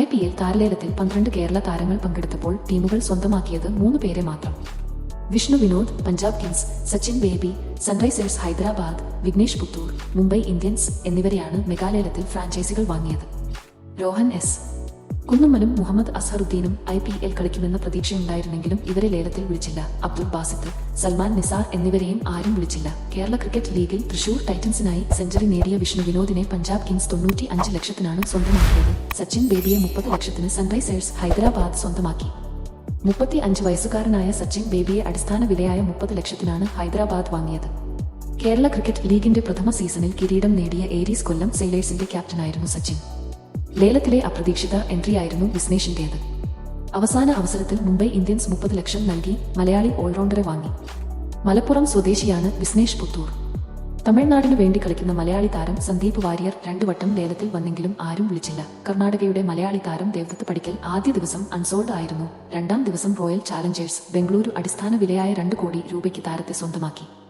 I P L താരലേലത്തിൽ പന്ത്രണ്ട് കേരള താരങ്ങൾ പങ്കെടുത്തപ്പോൾ ടീമുകൾ സ്വന്തമാക്കിയത് മൂന്ന് പേരെ മാത്രം. Vishnu Vinod Punjab Kings Sachin Baby Sunrisers Hyderabad Vignesh Puthur Mumbai Indians എന്നിവരെയാണ് മെഗാലയത്തിൽ ഫ്രാഞ്ചൈസികൾ വാങ്ങിയത്. രോഹൻ എസ് കുന്നുമ്മലും മുഹമ്മദ് അസറുദ്ദീനും ഐ പി എൽ കളിക്കുമെന്ന പ്രതീക്ഷയുണ്ടായിരുന്നെങ്കിലും ഇവരെ ലേലത്തിൽ വിളിച്ചില്ല. അബ്ദുൾ ബാസിത്ത് സൽമാൻ നിസാർ എന്നിവരെയും ആരും വിളിച്ചില്ല. കേരള ക്രിക്കറ്റ് ലീഗിൽ തൃശൂർ ടൈറ്റൻസിനായി സെഞ്ചുറി നേടിയ വിഷ്ണു വിനോദിനെ പഞ്ചാബ് കിങ്സ് തൊണ്ണൂറ്റി അഞ്ച് ലക്ഷത്തിനാണ് സ്വന്തമാക്കിയത്. സച്ചിൻ ബേബിയെ മുപ്പത് ലക്ഷത്തിന് സൺറൈസേഴ്സ് ഹൈദരാബാദ് സ്വന്തമാക്കി. മുപ്പത്തി അഞ്ച് വയസ്സുകാരനായ സച്ചിൻ ബേബിയെ അടിസ്ഥാന വിലയായ മുപ്പത് ലക്ഷത്തിനാണ് ഹൈദരാബാദ് വാങ്ങിയത്. കേരള ക്രിക്കറ്റ് ലീഗിന്റെ പ്രഥമ സീസണിൽ കിരീടം നേടിയ ഏരീസ് കൊല്ലം സെയിലേഴ്സിന്റെ ക്യാപ്റ്റനായിരുന്നു സച്ചിൻ. ലേലത്തിലെ അപ്രതീക്ഷിത എൻട്രിയായിരുന്നു വിസ്നേഷിന്റേത് അവസാന അവസരത്തിൽ മുംബൈ ഇന്ത്യൻസ് മുപ്പത് ലക്ഷം നൽകി മലയാളി ഓൾറൗണ്ടറെ വാങ്ങി. മലപ്പുറം സ്വദേശിയാണ് വിസ്നേഷ് പുത്തൂർ. തമിഴ്നാടിനു വേണ്ടി കളിക്കുന്ന മലയാളി താരം സന്ദീപ് വാര്യർ രണ്ടു വട്ടം ലേലത്തിൽ വന്നെങ്കിലും ആരും വിളിച്ചില്ല. കർണാടകയുടെ മലയാളി താരം ദേവദത്ത് പടിക്കൽ ആദ്യ ദിവസം അൺസോൾഡ് ആയിരുന്നു. രണ്ടാം ദിവസം റോയൽ ചാലഞ്ചേഴ്സ് ബംഗളൂരു അടിസ്ഥാന വിലയായ രണ്ട് കോടി രൂപയ്ക്ക് താരത്തെ സ്വന്തമാക്കി.